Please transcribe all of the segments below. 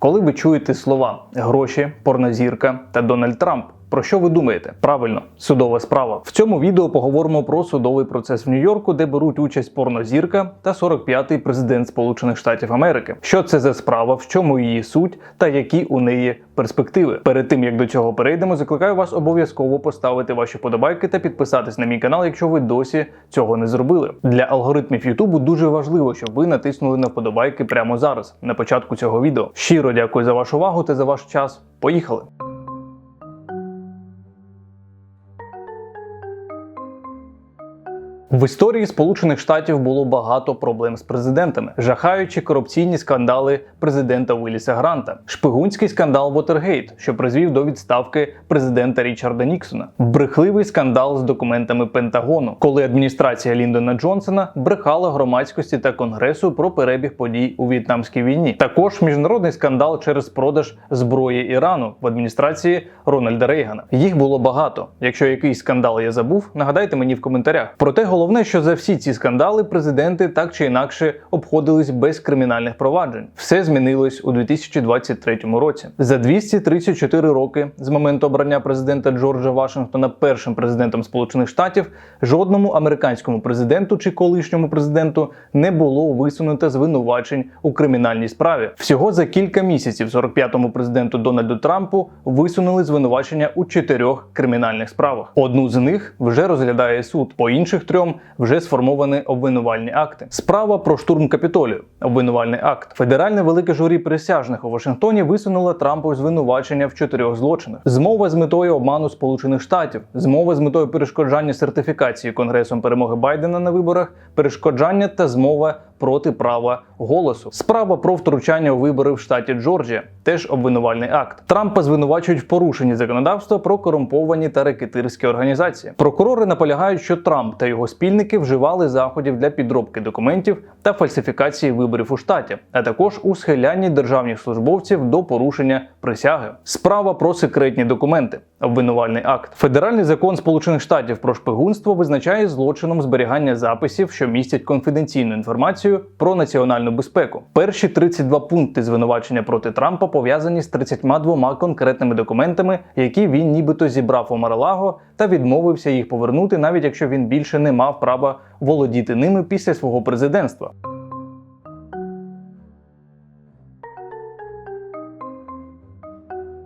Коли ви чуєте слова гроші, порнозірка та Дональд Трамп, про що ви думаєте? Правильно, судова справа. В цьому відео поговоримо про судовий процес в Нью-Йорку, де беруть участь порнозірка та 45-й президент Сполучених Штатів Америки. Що це за справа, в чому її суть та які у неї перспективи. Перед тим як до цього перейдемо, закликаю вас обов'язково поставити ваші подобайки та підписатись на мій канал, якщо ви досі цього не зробили. Для алгоритмів Ютубу дуже важливо, щоб ви натиснули на вподобайки прямо зараз, на початку цього відео. Щиро дякую за вашу увагу та за ваш час. Поїхали! В історії Сполучених Штатів було багато проблем з президентами, жахаючі корупційні скандали президента Уіліса Гранта, шпигунський скандал Вотергейт, що призвів до відставки президента Річарда Ніксона, брехливий скандал з документами Пентагону, коли адміністрація Ліндона Джонсона брехала громадськості та конгресу про перебіг подій у В'єтнамській війні. Також міжнародний скандал через продаж зброї Ірану в адміністрації Рональда Рейгана. Їх було багато. Якщо якийсь скандал я забув, нагадайте мені в коментарях. Проте головне, що за всі ці скандали президенти так чи інакше обходились без кримінальних проваджень. Все змінилось у 2023 році. За 234 роки з моменту обрання президента Джорджа Вашингтона першим президентом Сполучених Штатів жодному американському президенту чи колишньому президенту не було висунуто звинувачень у кримінальній справі. Всього за кілька місяців 45-му президенту Дональду Трампу висунули звинувачення у чотирьох кримінальних справах. Одну з них вже розглядає суд, по інших трьом вже сформовані обвинувальні акти. Справа про штурм Капітолію, обвинувальний акт. Федеральне велике журі присяжних у Вашингтоні висунуло Трампу звинувачення в чотирьох злочинах: змова з метою обману Сполучених Штатів, змова з метою перешкоджання сертифікації Конгресом перемоги Байдена на виборах, перешкоджання та змова проти права голосу. Справа про втручання у вибори в штаті Джорджія теж обвинувальний акт. Трампа звинувачують в порушенні законодавства про корумповані та рекетирські організації. Прокурори наполягають, що Трамп та його спільники вживали заходів для підробки документів та фальсифікації виборів у штаті, а також у схилянні державних службовців до порушення присяги. Справа про секретні документи. Обвинувальний акт. Федеральний закон Сполучених Штатів про шпигунство визначає злочином зберігання записів, що містять конфіденційну інформацію про національну безпеку. Перші 32 пункти звинувачення проти Трампа пов'язані з 32 конкретними документами, які він нібито зібрав у Маралаго та відмовився їх повернути, навіть якщо він більше не мав права володіти ними після свого президентства.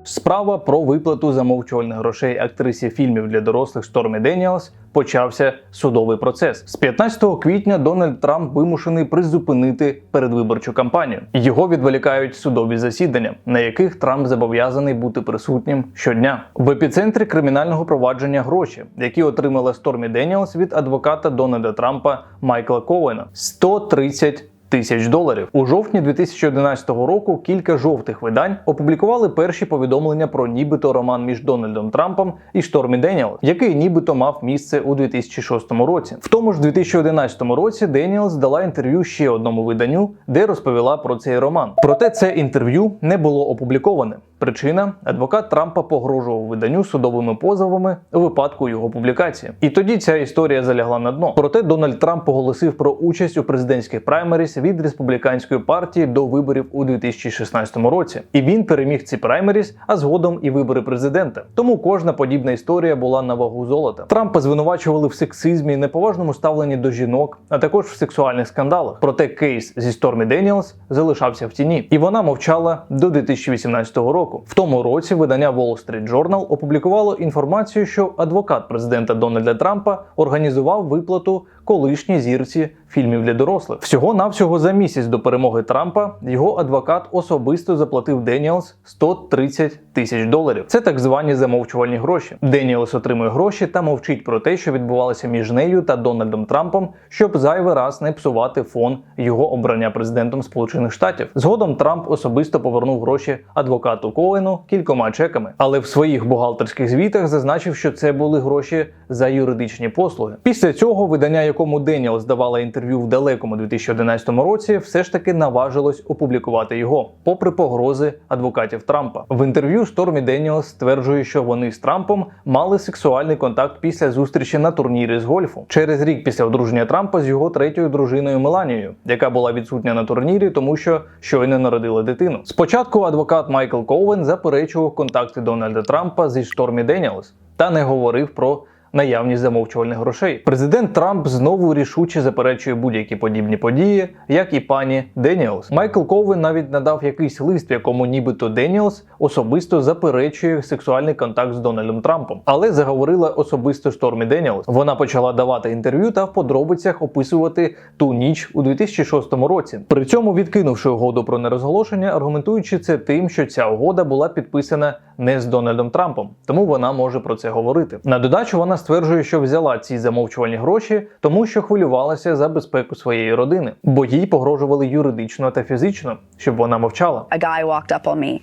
Справа про виплату замовчувальних грошей актрисі фільмів для дорослих Стормі Деніелс почався судовий процес. З 15 квітня Дональд Трамп вимушений призупинити передвиборчу кампанію. Його відволікають судові засідання, на яких Трамп зобов'язаний бути присутнім щодня. В епіцентрі кримінального провадження гроші, які отримала Стормі Деніелс від адвоката Дональда Трампа Майкла Коуена – 130 тисяч доларів. У жовтні 2011 року кілька жовтих видань опублікували перші повідомлення про нібито роман між Дональдом Трампом і Штормі Деніелс, який нібито мав місце у 2006 році. В тому ж 2011 році Деніелс дала інтерв'ю ще одному виданню, де розповіла про цей роман. Проте це інтерв'ю не було опубліковане. Причина адвокат Трампа погрожував виданню судовими позовами у випадку його публікації. І тоді ця історія залягла на дно. Проте Дональд Трамп оголосив про участь у президентських праймеріс від республіканської партії до виборів у 2016 році. І він переміг ці праймеріс, а згодом і вибори президента. Тому кожна подібна історія була на вагу золота. Трампа звинувачували в сексизмі, неповажному ставленні до жінок, а також в сексуальних скандалах. Проте кейс зі Стормі Деніелс залишався в тіні, і вона мовчала до 2018 року. В тому році видання Wall Street Journal опублікувало інформацію, що адвокат президента Дональда Трампа організував виплату колишній зірці фільмів для дорослих. Всього навсього за місяць до перемоги Трампа його адвокат особисто заплатив Деніелс 130 тисяч доларів. Це так звані замовчувальні гроші. Деніелс отримує гроші та мовчить про те, що відбувалося між нею та Дональдом Трампом, щоб зайвий раз не псувати фон його обрання президентом Сполучених Штатів. Згодом Трамп особисто повернув гроші адвокату Коену кількома чеками, але в своїх бухгалтерських звітах зазначив, що це були гроші за юридичні послуги. Після цього видання, якому Деніелс давала інтерв'ю інтерв'ю в далекому 2011 році, все ж таки наважилось опублікувати його, попри погрози адвокатів Трампа. В інтерв'ю Штормі Деніелс стверджує, що вони з Трампом мали сексуальний контакт після зустрічі на турнірі з гольфу через рік після одруження Трампа з його третьою дружиною Меланією, яка була відсутня на турнірі, тому що щойно народила дитину. Спочатку адвокат Майкл Коуен заперечував контакти Дональда Трампа зі Штормі Деніелс та не говорив про наявність замовчувальних грошей. Президент Трамп знову рішуче заперечує будь-які подібні події, як і пані Деніелс. Майкл Ковен навіть надав якийсь лист, в якому нібито Деніелс особисто заперечує сексуальний контакт з Дональдом Трампом, але заговорила особисто Штормі Деніелс. Вона почала давати інтерв'ю та в подробицях описувати ту ніч у 2006 році. При цьому відкинувши угоду про нерозголошення, аргументуючи це тим, що ця угода була підписана не з Дональдом Трампом, тому вона може про це говорити. На додачу вона стверджує, що взяла ці замовчувальні гроші, тому що хвилювалася за безпеку своєї родини, бо їй погрожували юридично та фізично, щоб вона мовчала. a guy walked up on me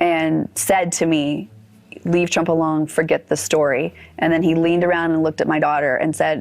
and said to me, Leave Trump alone, forget the story. And then he leaned around and looked at my daughter and said,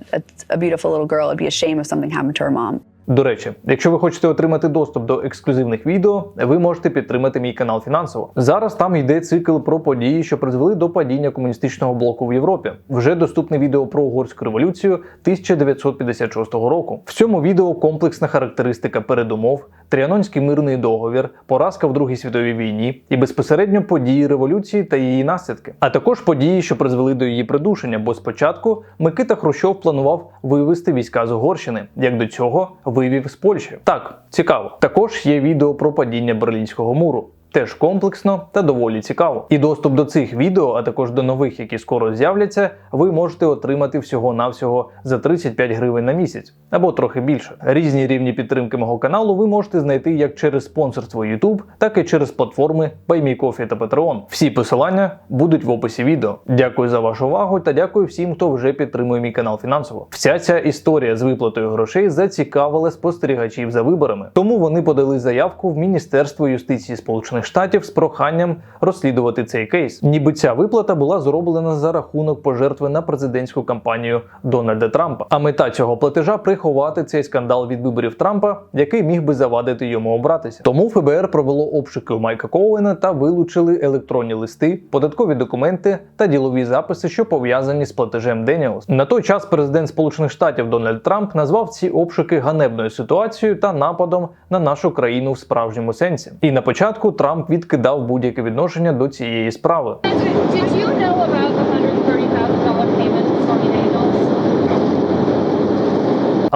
A, beautiful little girl, it'd be a shame if something happened to her mom. До речі, якщо ви хочете отримати доступ до ексклюзивних відео, ви можете підтримати мій канал фінансово. Зараз там йде цикл про події, що призвели до падіння комуністичного блоку в Європі. Вже доступне відео про угорську революцію 1956 року. В цьому відео комплексна характеристика передумов, Тріанонський мирний договір, поразка в Другій світовій війні і безпосередньо події революції та її наслідки, а також події, що призвели до її придушення. Бо спочатку Микита Хрущов планував вивести війська з Угорщини, як до цього вивів з Польщі. Так, цікаво. Також є відео про падіння Берлінського муру. Теж комплексно та доволі цікаво. І доступ до цих відео, а також до нових, які скоро з'являться, ви можете отримати всього-навсього за 35 гривень на місяць або трохи більше. Різні рівні підтримки мого каналу ви можете знайти як через спонсорство YouTube, так і через платформи BuyMeCoffee та Patreon. Всі посилання будуть в описі відео. Дякую за вашу увагу та дякую всім, хто вже підтримує мій канал фінансово. Вся ця історія з виплатою грошей зацікавила спостерігачів за виборами, тому вони подали заявку в Міністерство юстиції Сполучених Штатів з проханням розслідувати цей кейс. Ніби ця виплата була зроблена за рахунок пожертви на президентську кампанію Дональда Трампа. А мета цього платежа приховати цей скандал від виборів Трампа, який міг би завадити йому обратися. Тому ФБР провело обшуки у Майка Коуена та вилучили електронні листи, податкові документи та ділові записи, що пов'язані з платежем Деніелс. На той час президент Сполучених Штатів Дональд Трамп назвав ці обшуки ганебною ситуацією та нападом на нашу країну в справжньому сенсі. І на початку Трамп відкидав будь-яке відношення до цієї справи.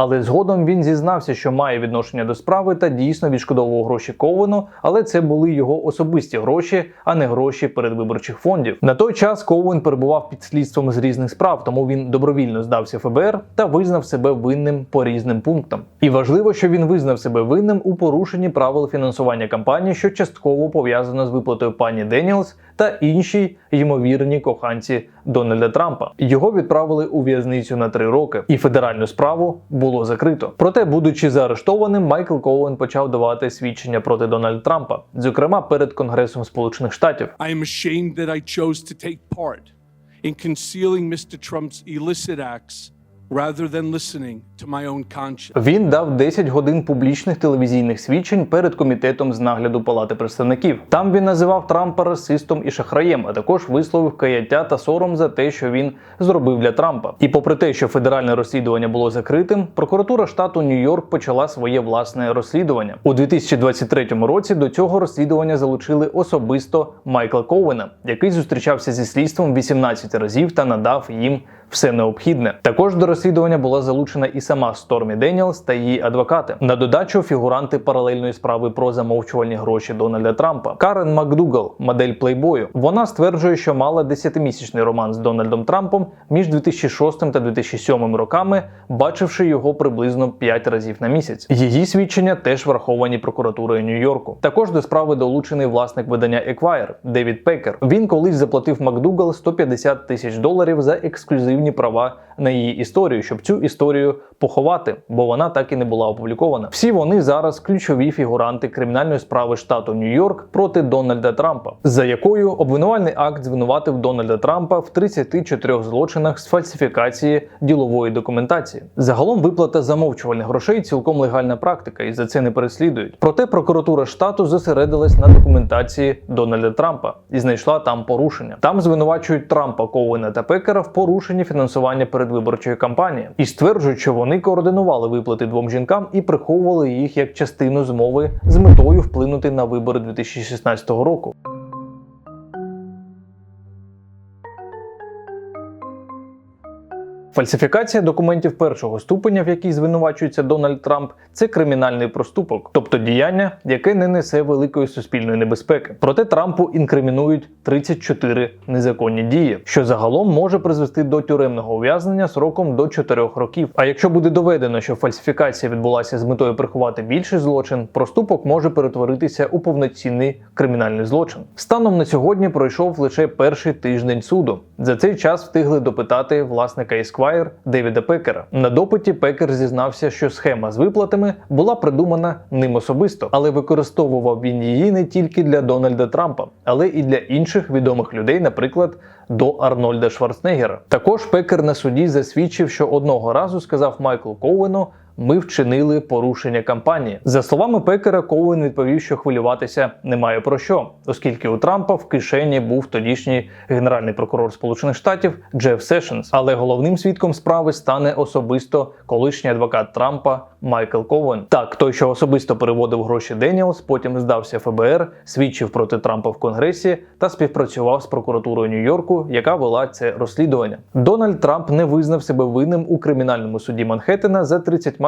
Але згодом він зізнався, що має відношення до справи та дійсно відшкодовував гроші Ковену, але це були його особисті гроші, а не гроші передвиборчих фондів. На той час Коуен перебував під слідством з різних справ, тому він добровільно здався ФБР та визнав себе винним по різним пунктам. І важливо, що він визнав себе винним у порушенні правил фінансування кампанії, що частково пов'язано з виплатою пані Деніелс та іншій ймовірній коханці Дональда Трампа. Його відправили у в'язницю на три роки, і федеральну справу було закрито. Проте, будучи заарештованим, Майкл Коуен почав давати свідчення проти Дональда Трампа, зокрема перед Конгресом Сполучених Штатів. I am ashamed that illicit acts rather. Він дав 10 годин публічних телевізійних свідчень перед комітетом з нагляду Палати представників. Там він називав Трампа расистом і шахраєм, а також висловив каяття та сором за те, що він зробив для Трампа. І попри те, що федеральне розслідування було закритим, прокуратура штату Нью-Йорк почала своє власне розслідування у 2023 році. До цього розслідування залучили особисто Майкла Коуена, який зустрічався зі слідством 18 разів та надав їм все необхідне. Також до розслідування була залучена і сама Стормі Деніелс та її адвокати. На додачу фігуранти паралельної справи про замовчувальні гроші Дональда Трампа. Карен Макдугал, модель плейбою. Вона стверджує, що мала 10-місячний роман з Дональдом Трампом між 2006 та 2007 роками, бачивши його приблизно 5 разів на місяць. Її свідчення теж враховані прокуратурою Нью-Йорку. Також до справи долучений власник видання Еквайр Девід Пекер. Він колись заплатив Макдугал 150 тисяч доларів за ексклюзивні права на її історію, щоб цю історію поховати, бо вона так і не була опублікована. Всі вони зараз ключові фігуранти кримінальної справи штату Нью-Йорк проти Дональда Трампа, за якою обвинувальний акт звинуватив Дональда Трампа в 34 злочинах з фальсифікації ділової документації. Загалом виплата замовчувальних грошей цілком легальна практика, і за це не переслідують. Проте прокуратура штату зосередилась на документації Дональда Трампа і знайшла там порушення. Там звинувачують Трампа, Коуена та Пекера в порушенні фінансування передвиборчої кампанії і стверджують, що вони координували виплати двом жінкам і приховували їх як частину змови з метою вплинути на вибори 2016 року. Фальсифікація документів першого ступеня, в якій звинувачується Дональд Трамп, це кримінальний проступок, тобто діяння, яке не несе великої суспільної небезпеки. Проте Трампу інкримінують 34 незаконні дії, що загалом може призвести до тюремного ув'язнення сроком до 4 років. А якщо буде доведено, що фальсифікація відбулася з метою приховати більший злочин, проступок може перетворитися у повноцінний кримінальний злочин. Станом на сьогодні пройшов лише перший тиждень суду. За цей час встигли допитати власника Esquire Девіда Пекера. На допиті Пекер зізнався, що схема з виплатами була придумана ним особисто, але використовував він її не тільки для Дональда Трампа, але і для інших відомих людей, наприклад. До Арнольда Шварценеггера. Також Пекер на суді засвідчив, що одного разу сказав Майклу Коуену, ми вчинили порушення кампанії. За словами Пекера, Коуен відповів, що хвилюватися немає про що, оскільки у Трампа в кишені був тодішній генеральний прокурор Сполучених Штатів Джеф Сешенс. Але головним свідком справи стане особисто колишній адвокат Трампа Майкл Коуен. Так, той, що особисто переводив гроші Деніелс, потім здався ФБР, свідчив проти Трампа в Конгресі та співпрацював з прокуратурою Нью-Йорку, яка вела це розслідування. Дональд Трамп не визнав себе винним у кримінальному суді Манхеттена за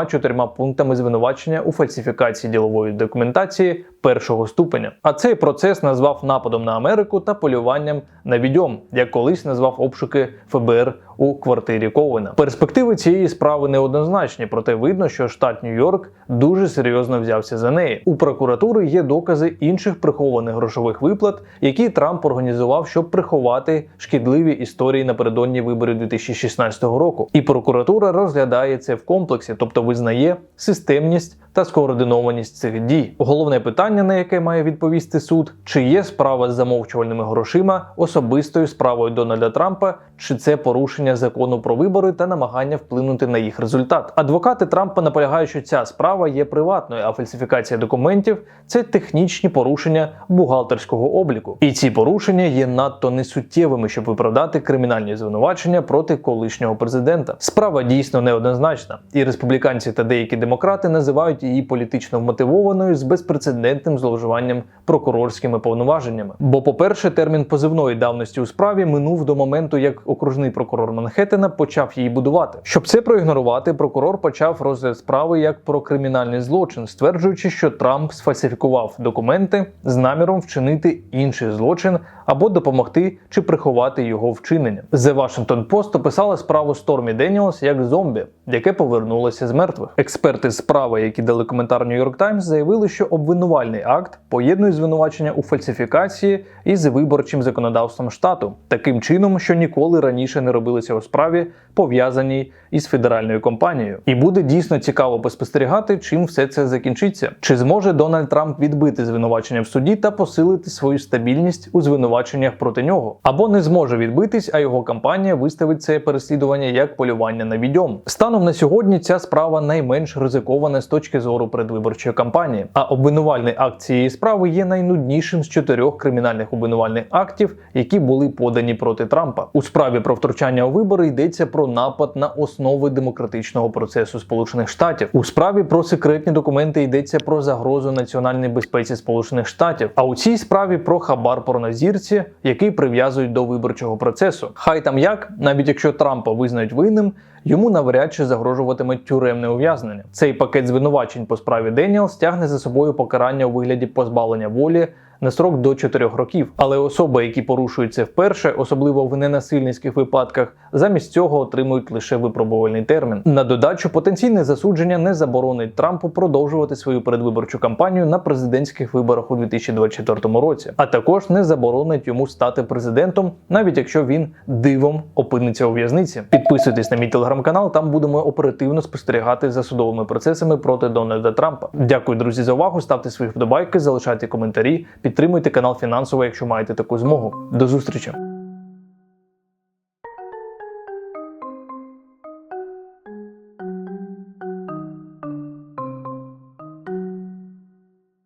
34 пунктами звинувачення у фальсифікації ділової документації першого ступеня. А цей процес назвав нападом на Америку та полюванням на відьом, як колись назвав обшуки ФБР у квартирі Коуена. Перспективи цієї справи неоднозначні, проте видно, що штат Нью-Йорк дуже серйозно взявся за неї. У прокуратури є докази інших прихованих грошових виплат, які Трамп організував, щоб приховати шкідливі історії напередодні виборів 2016 року. І прокуратура розглядає це в комплексі, тобто визнає системність та скоординованість цих дій. Головне питання, на яке має відповісти суд, чи є справа з замовчувальними грошима особистою справою Дональда Трампа, чи це порушення закону про вибори та намагання вплинути на їх результат. Адвокати Трампа наполягають, що ця справа є приватною, а фальсифікація документів це технічні порушення бухгалтерського обліку. І ці порушення є надто несуттєвими, щоб виправдати кримінальні звинувачення проти колишнього президента. Справа дійсно неоднозначна, і республіканці та деякі демократи називають її політично вмотивованою з безпрецедентним зловживанням прокурорськими повноваженнями. Бо, по-перше, термін позивної давності у справі минув до моменту, як окружний прокурор Манхеттена почав її будувати. Щоб це проігнорувати, прокурор почав розгляд справи як про кримінальний злочин, стверджуючи, що Трамп сфальсифікував документи з наміром вчинити інший злочин або допомогти чи приховати його вчинення. The Washington Post описала справу Стормі Деніелс як зомбі, яке повернулося з мертвих. Експерти справи, які дали коментар New York Times, заявили, що обвинувальний акт поєднує звинувачення у фальсифікації із виборчим законодавством штату, таким чином, що ніколи раніше не робилися у справі, пов'язаній із федеральною компанією. І буде дійсно цікаво поспостерігати, чим все це закінчиться. Чи зможе Дональд Трамп відбити звинувачення в суді та посилити свою стабільність у звинуваченнях проти нього, або не зможе відбитись, а його кампанія виставить це переслідування як полювання на відьом. Станом на сьогодні ця справа найменш ризикована з точки зору передвиборчої кампанії. А обвинувальний акт цієї справи є найнуднішим з чотирьох кримінальних обвинувальних актів, які були подані проти Трампа. У справі про втручання у вибори йдеться про напад на основи демократичного процесу Сполучених Штатів. У справі про секретні документи йдеться про загрозу національній безпеці Сполучених Штатів. А у цій справі про хабар порнозірці, який прив'язують до виборчого процесу. Хай там як, навіть якщо Трампа визнають винним. Йому навряд чи загрожуватиме тюремне ув'язнення. Цей пакет звинувачень по справі Деніел стягне за собою покарання у вигляді позбавлення волі на срок до 4 років. Але особи, які порушують це вперше, особливо в ненасильницьких випадках, замість цього отримують лише випробувальний термін. На додачу, потенційне засудження не заборонить Трампу продовжувати свою передвиборчу кампанію на президентських виборах у 2024 році, а також не заборонить йому стати президентом, навіть якщо він дивом опиниться у в'язниці. Підписуйтесь на мій телеграм-канал, там будемо оперативно спостерігати за судовими процесами проти Дональда Трампа. Дякую, друзі, за увагу. Ставте свої вподобайки, залишайте коментарі, підтримуйте канал фінансово, якщо маєте таку змогу. До зустрічі.